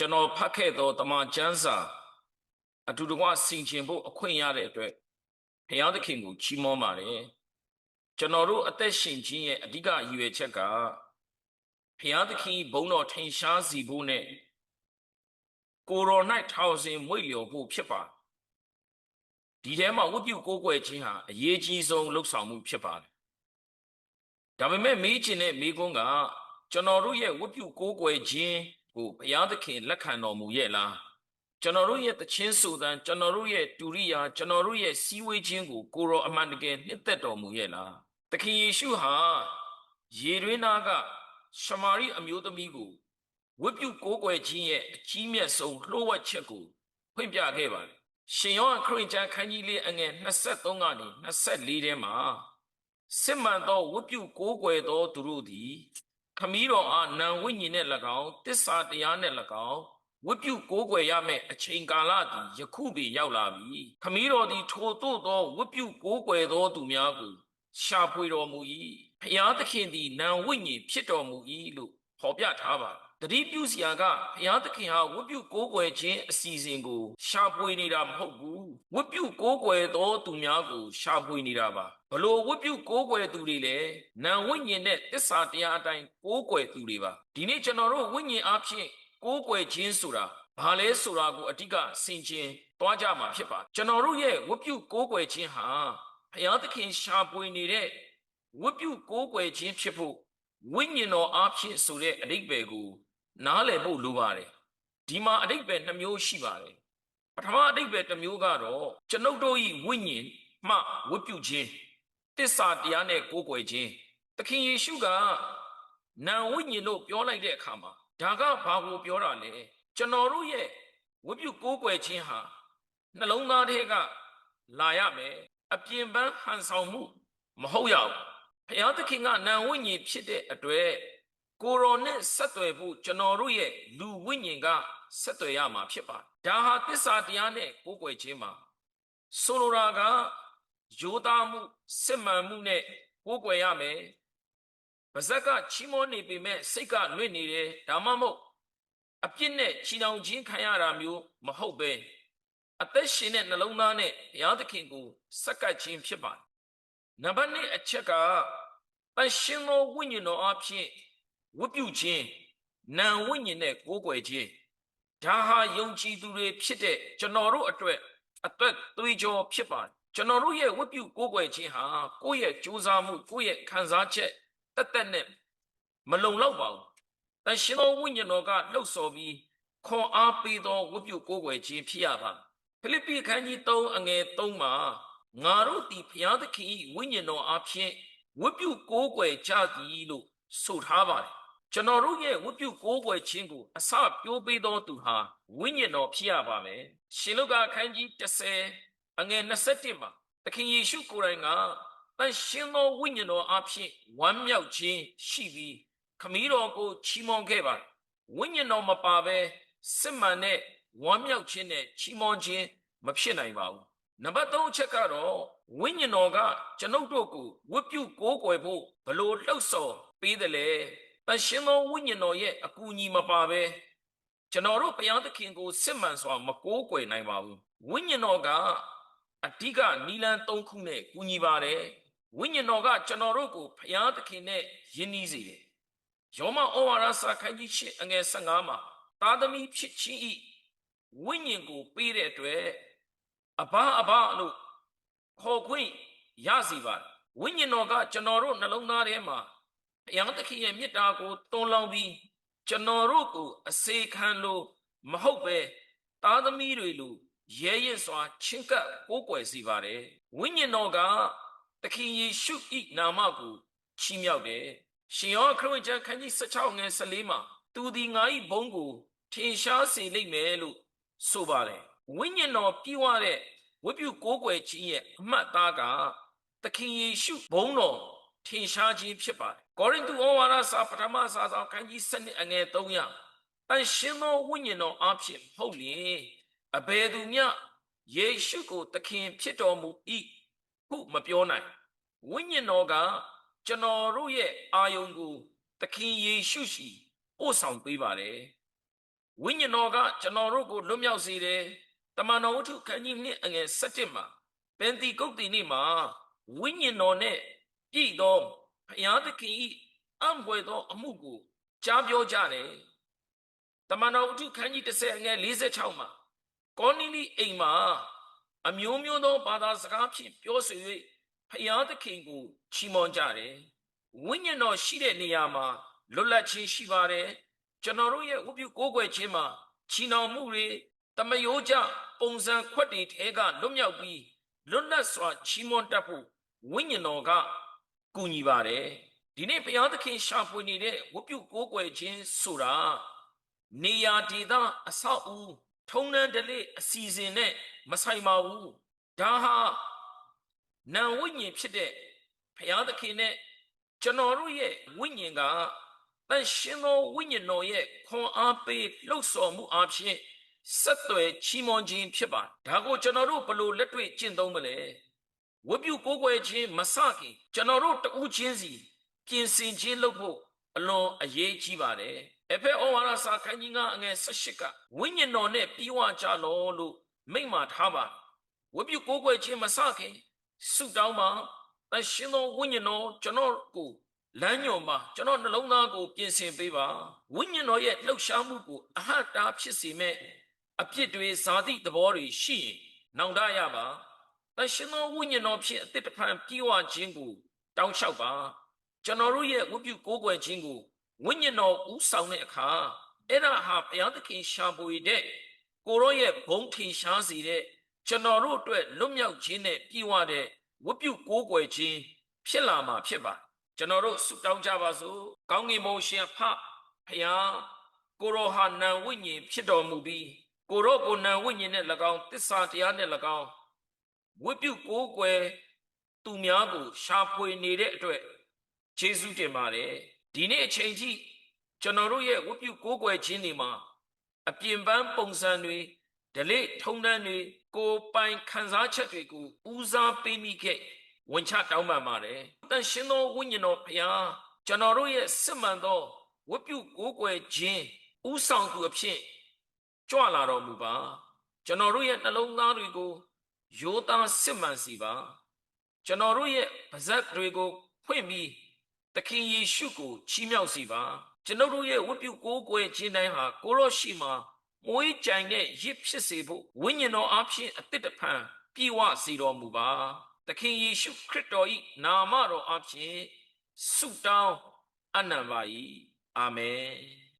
ကျွန်တော်ဖတ်ခဲ့သောတမန်ကျမ်းစာအတူတကွဆင်ခြင်ဖို့အခွင့်ရတဲ့အတွက်ဘုရားသခင်ကိုချီးမွမ်းပါတယ်ကျွန်တော်တို့အသက်ရှင်ခြင်းရဲ့အဓိကရည်ရွယ်ချက်ကဘုရားသခင်ဘုန်းတော်ထင်ရှားစီဖို့နဲ့ကိုရို၌ထောင်စင်မွေ့လျော်ဖို့ဖြစ်ပါတယ်ဒီထဲမှာဝတ်ပြုကိုးကွယ်ခြင်းဟာအရေးကြီးဆုံးလှုပ်ဆောင်မှုဖြစ်ပါတယ်ဒါပေမဲ့မေးချင်တဲ့မေးခွန်းကကျွန်တော်တို့ရဲ့ဝတ်ပြုကိုးကွယ်ခြင်း ကိုဘုရားသခင်လက်ခံတော်မူရဲ့လားကျွန်တော်တို့ရဲ့တခြင်းဆိုသံကျွန်တော်တို့ရဲ့တူရိယာကျွန်တော်တို့ရဲ့စီးဝေးခြင်းကိုကိုရောအမှန်တကယ်နှစ်သက်တော်မူရဲ့လားသခင်ယေရှုဟာယေရွေးနာကရှမာရိအမျိုးသမီးကိုဝတ်ပြုကိုးကွယ်ခြင်းရဲ့အကြီးမြတ်ဆုံးလှိုးဝှက်ချက်ကိုဖွင့်ပြခဲ့ပါတယ်ရှင်ယောဟန်ခရစ်ယာန်ခန်းကြီးလေးအငယ်23ကနေ24ထဲမှာစစ်မှန်သောဝတ်ပြုကိုးကွယ်သောသူတို့သည် ခမည်းတော်အားနံဝိညာဉ်နဲ့၎င်းတစ္ဆာတရားနဲ့၎င်းဝတ်ပြုကိုးကွယ်ရမယ့်အချိန်ကာလသည်ယခုပင်ရောက်လာပြီခမည်းတော်သည်ထိုသို့သောဝတ်ပြုကိုးကွယ်သောသူများကိုရှာဖွေတော်မူ၏ဖျားသခင်သည်နံဝိညာဉ်ဖြစ်တော်မူ၏လို့ဖော်ပြထားပါတ တိပြုစရာကဘုရားသခင်ဟာဝတ်ပြုကိုးကွယ်ခြင်းအစီအစဉ်ကို ရှာဖွေနေတာမဟုတ်ဘူးဝတ်ပြုကိုးကွယ်သောသူများကို ရှာဖွေနေတာပါဘလို့ဝတ်ပြုကိုးကွယ်သူတွေလဲနာဝိညာဉ်နဲ့တစ္ဆာတရားအတိုင်းကိုးကွယ်သူတွေပါဒီနေ့ကျွန်တော်တို့ဝိညာဉ်အဖြစ်ကိုးကွယ်ခြင်းဆိုတာဘာလဲဆိုတာကိုအတိကဆင်ခြင်သွားကြမှာဖြစ်ပါကျွန်တော်တို့ရဲ့ဝတ်ပြုကိုးကွယ်ခြင်းဟာဘုရားသခင်ရှာဖွေနေတဲ့ဝတ်ပြုကိုးကွယ်ခြင်းဖြစ်ဖို့ဝိညာဉ်တော်အဖြစ်ဆိုတဲ့အဓိပ္ပာယ်ကို နားလည်ဖို့လိုပါတယ်ဒီမှာအတိတ်ပဲနှမျိုးရှိပါတယ်ပထမအတိတ်ပဲတစ်မျိုးကတော့ကျွန်ုပ်တို့ဤဝိညာဉ်မှဝတ်ပြုခြင်းတစ္ဆာတရားနဲ့ကိုးကွယ်ခြင်းသခင်ယေရှုကနာဝိညာဉ်လို့ပြောလိုက်တဲ့အခါမှာဒါကဘာကိုပြောတာလဲကျွန်တော်တို့ရဲ့ဝတ်ပြုကိုးကွယ်ခြင်းဟာနှလုံးသားထဲကလာရမယ်အပြင်ပန်းဟန်ဆောင်မှု မဟုတ်ရဘူးဘုရားသခင်ကနာဝိညာဉ်ဖြစ်တဲ့အတွက် ကိုရောနဲ့ဆက်သွယ်ဖို့ကျွန်တော်တို့ရဲ့လူဝိညာဉ်ကဆက်သွယ်ရမှာဖြစ်ပါတယ်ဒါဟာသစ္စာတရားနဲ့ကိုးကွယ်ခြင်းမှာဆိုလိုတာကယောသားမှုစစ်မှန်မှုနဲ့ကိုးကွယ်ရမယ်ပါဇက်ကချီးမွမ်းနေပေမဲ့စိတ်ကလွင့်နေတယ်ဒါမှမဟုတ်အပြစ်နဲ့ချီနှောင်ခြင်းခံရတာမျိုးမဟုတ်ပဲအသက်ရှင်တဲ့နှလုံးသားနဲ့ဘုရားသခင်ကိုစက္ကပ်ခြင်းဖြစ်ပါတယ်နံပါတ်1အချက်ကတန်ရှင်သောဝိညာဉ်တော်အဖြစ် ဝတ်ပြုခြင်းနာဝိညာဉ်နဲ့ကိုးကွယ်ခြင်းဒါဟာယုံကြည်သူတွေဖြစ်တဲ့ကျွန်တော်တို့အတွက်အသက်သွေးကြောဖြစ်ပါတယ်ကျွန်တော်တို့ရဲ့ဝတ်ပြုကိုးကွယ်ခြင်းဟာကိုယ့်ရဲ့ကြိုးစားမှုကိုယ့်ရဲ့ခံစားချက်တက်တက်နဲ့မလုံလောက်ပါဘူးတန်ရှင်သောဝိညာဉ်တော်ကလှုပ်ဆော်ပြီးခွန်အားပေးသောဝတ်ပြုကိုးကွယ်ခြင်းဖြစ်ရပါဖိလိပ္ပိခန်းကြီး3အငယ်3မှာငါတို့သည်ဘုရားသခင်၏ဝိညာဉ်တော်အဖြစ်ဝတ်ပြုကိုးကွယ်ကြသည်လို့ဆိုထားပါတယ် ကျွန်တော်တို့ရဲ့ဝတ်ပြုကိုးကွယ်ခြင်းကိုအစပြိုးပေးသောသူဟာဝိညာဉ်တော်ဖြစ်ရပါမယ်ရှင်လုကာခန်းကြီး30အငယ်27မှာသခင်ယေရှုကိုယ်တိုင်ကတန်ရှင်သောဝိညာဉ်တော်အဖြစ်ဝမ်းမြောက်ခြင်းရှိပြီးခမည်းတော်ကိုချီးမွမ်းခဲ့ပါတယ်ဝိညာဉ်တော်မပါဘဲစစ်မှန်တဲ့ဝမ်းမြောက်ခြင်းနဲ့ချီးမွမ်းခြင်းမဖြစ်နိုင်ပါဘူးနံပါတ်3အချက်ကတော့ဝိညာဉ်တော်ကကျွန်ုပ်တို့ကိုဝတ်ပြုကိုးကွယ်ဖို့ဘလို့လှုပ်ဆော်ပေးတယ်လေ တန်ရှင်သောဝိညာဉ်တော်ရဲ့အကူအညီမပါဘဲကျွန်တော်တို့ဘုရားသခင်ကိုစစ်မှန်စွာမကိုးကွယ်နိုင်ပါဘူးဝိညာဉ်တော်ကအဓိကနီလန်၃ခုနဲ့ကူညီပါတယ်ဝိညာဉ်တော်ကကျွန်တော်တို့ကိုဘုရားသခင်နဲ့ယဉ်နီးစေတယ်ယောမဩဝါဒစာခန်းကြီး၈အငယ်15မှာသာသမီဖြစ်ခြင်းဤဝိညာဉ်ကိုပေးတဲ့အတွက်အဘအဘလို့ခေါ်ခွင့်ရစီပါတယ်ဝိညာဉ်တော်ကကျွန်တော်တို့နှလုံးသားထဲမှာ ဘုရားသခင်ရဲ့မေတ္တာကိုတွန်းလောင်းပြီးကျွန်တော်တို့ကိုအစေခံလို့မဟုတ်ပဲသားသမီးတွေလိုရဲရဲစွာချင်းကပ်ကိုးကွယ်စီပါတယ်ဝိညာဉ်တော်ကသခင်ယေရှု၏နာမကိုချီးမြှောက်တယ်ရှင်ယောခရစ်ကျမ်းခန်းကြီး16ငယ်14မှာသူသည်ငါ၏ဘုန်းကိုထင်ရှားစေလိမ့်မယ်လို့ဆိုပါတယ်ဝိညာဉ်တော်ပြည့်ဝတဲ့ဝိပုကိုးကွယ်ခြင်းရဲ့အမှတ်သားကသခင်ယေရှုဘုန်းတော် ထင်ရှားခြင်းဖြစ်ပါတယ်။ကောရိန္သုဩဝါဒစာပထမစာဆောင်ခန်းကြီး7အငယ်300တန်ရှင်သောဝိညာဉ်တော်အဖြစ်ဟုတ်လျင်အဘယ်သူမျှယေရှုကိုသခင်ဖြစ်တော်မူ၏ဟုမပြောနိုင်ဝိညာဉ်တော်ကကျွန်တော်တို့ရဲ့အာယုံကိုသခင်ယေရှုရှိပို့ဆောင်ပေးပါတယ်ဝိညာဉ်တော်ကကျွန်တော်တို့ကိုလွတ်မြောက်စေတယ်တမန်တော်ဝတ္ထုခန်းကြီးနှစ်အငယ်7မှာပင်တီကုတ်တီနေ့မှာဝိညာဉ်တော်နဲ့ ပြည့်သောဘုရားသခင်၏အံ့ဖွယ်သောအမှုကိုကြားပြောကြတယ်တမန်တော်ဝတ္ထုခန်းကြီး30အငယ်46မှာကောနီလိအိမ်မှာအမျိုးမျိုးသောဘာသာစကားဖြင့်ပြောဆို၍ဘုရားသခင်ကိုချီးမွမ်းကြတယ်ဝိညာဉ်တော်ရှိတဲ့နေရာမှာလွတ်လပ်ခြင်းရှိပါတယ်ကျွန်တော်တို့ရဲ့ဝတ်ပြုကိုးကွယ်ခြင်းမှာချီနှောင်မှုတွေတမယိုးကြပုံစံခွက်တွေထဲကလွတ်မြောက်ပြီးလွတ်လပ်စွာချီးမွမ်းတတ်ဖို့ဝိညာဉ်တော်က ကူညီပါတယ်ဒီနေ့ဘုရားသခင်ရှာဖွေနေတဲ့ဝတ်ပြုကိုးကွယ်ခြင်းဆိုတာနေရာဒေသအဆောက်အဦထုံးတမ်းဓလေ့အစီအစဉ်နဲ့မဆိုင်ပါဘူးဒါဟာနာဝိညာဉ်ဖြစ်တဲ့ဘုရားသခင်နဲ့ကျွန်တော်တို့ရဲ့ဝိညာဉ်ကတန်ရှင်သောဝိညာဉ်တော်ရဲ့ခွန်အားပေးလှုပ်ဆော်မှုအဖြစ်ဆက်သွယ်ချီးမွမ်းခြင်းဖြစ်ပါတယ်ဒါကိုကျွန်တော်တို့ဘယ်လို့လက်တွေ့ကျင့်သုံးမလဲ ဝတ်ပြုကိုးကွယ်ခြင်းမစခင်ကျွန်တော်တို့တဦးချင်းစီပြင်ဆင်ခြင်းလုပ်ဖို့အလွန်အရေးကြီးပါတယ်အဖေဩဝါဒစာခန်းကြီးကအငယ်18ကဝိညာဉ်တော်နဲ့ပြီးဝကြလောလို့မိန့်မာထားပါဝတ်ပြုကိုးကွယ်ခြင်းမစခင်ဆုတောင်းပါတန်ရှင်သောဝိညာဉ်တော်ကျွန်တော်ကိုလမ်းညွန်မှာကျွန်တော်နှလုံးသားကိုပြင်ဆင်ပေးပါဝိညာဉ်တော်ရဲ့လှုပ်ရှားမှုကိုအဟတ်တာဖြစ်စေမဲ့အပြစ်တွေဇာတိသဘောတွေရှိရင်နောင်တရပါ တန်ရှင်သောဝိညာဉ်တော်ဖြင့်အသစ်တစ်ဖန်ပြေဝခြင်းကိုတောင်းလျှောက်ပါကျွန်တော်တို့ရဲ့ဝတ်ပြုကိုးကွယ်ခြင်းကိုဝိညာဉ်တော်ဥဆောင်တဲ့အခါအဲ့ဒါဟာဘုရားသခင်ရှာဖွေတဲ့ကိုရောရဲ့ဘုံထင်ရှားစေတဲ့ကျွန်တော်တို့အတွက်လွတ်မြောက်ခြင်းနဲ့ပြေဝတဲ့ဝတ်ပြုကိုးကွယ်ခြင်းဖြစ်လာမှာဖြစ်ပါကျွန်တော်တို့ဆုတောင်းကြပါစို့ကောင်းကင်ဘုံရှင်ဖဖျားကိုရောဟာနံဝိညာဉ်ဖြစ်တော်မူပြီးကိုရောကိုနံဝိညာဉ်နဲ့၎င်းတစ္ဆာတရားနဲ့၎င်း ဝိပုကိုးကွယ်သူများကို ရှာဖွေနေတဲ့အတွက်ယေရှုတင်ပါတယ်ဒီနေ့အချိန်ထိကျွန်တော်တို့ရဲ့ဝိပုကိုးကွယ်ခြင်းတွေမှာအပြင်ပန်းပုံစံတွေဒလိထုံတန်းတွေကိုယ်ပိုင်ခံစားချက်တွေကိုဦးစားပေးမိခဲ့ဝင်ချတောင်းပန်ပါတယ်။တန်ရှင်သောဝိညာဉ်တော်ဖျားကျွန်တော်တို့ရဲ့စစ်မှန်သောဝတ်ပြုကိုးကွယ်ခြင်းဥဆောင်သူအဖြစ်ကြွလာတော်မူပါ။ကျွန်တော်တို့ရဲ့နှလုံးသားတွေကို ယောသားစစ်မှန်စီပါ။ကျွန်တော်တို့ရဲ့ပါဇက်တွေကိုဖွင့်ပြီးသခင်ယေရှုကိုချီးမြှောက်စီပါ။ကျွန်တော်တို့ရဲ့ဝတ်ပြုကိုးကွယ်ခြင်းတိုင်းဟာကိုရောရှိမှာမွေးကြိုင်တဲ့ရစ်ဖြစ်စေဖို့ဝိညာဉ်တော်အဖြစ်အသစ်တဖန်ပြေဝစေတော်မူပါ။သခင်ယေရှုခရစ်တော်၏နာမတော်အဖြစ်ဆုတောင်းအနံပါ၏အာမင်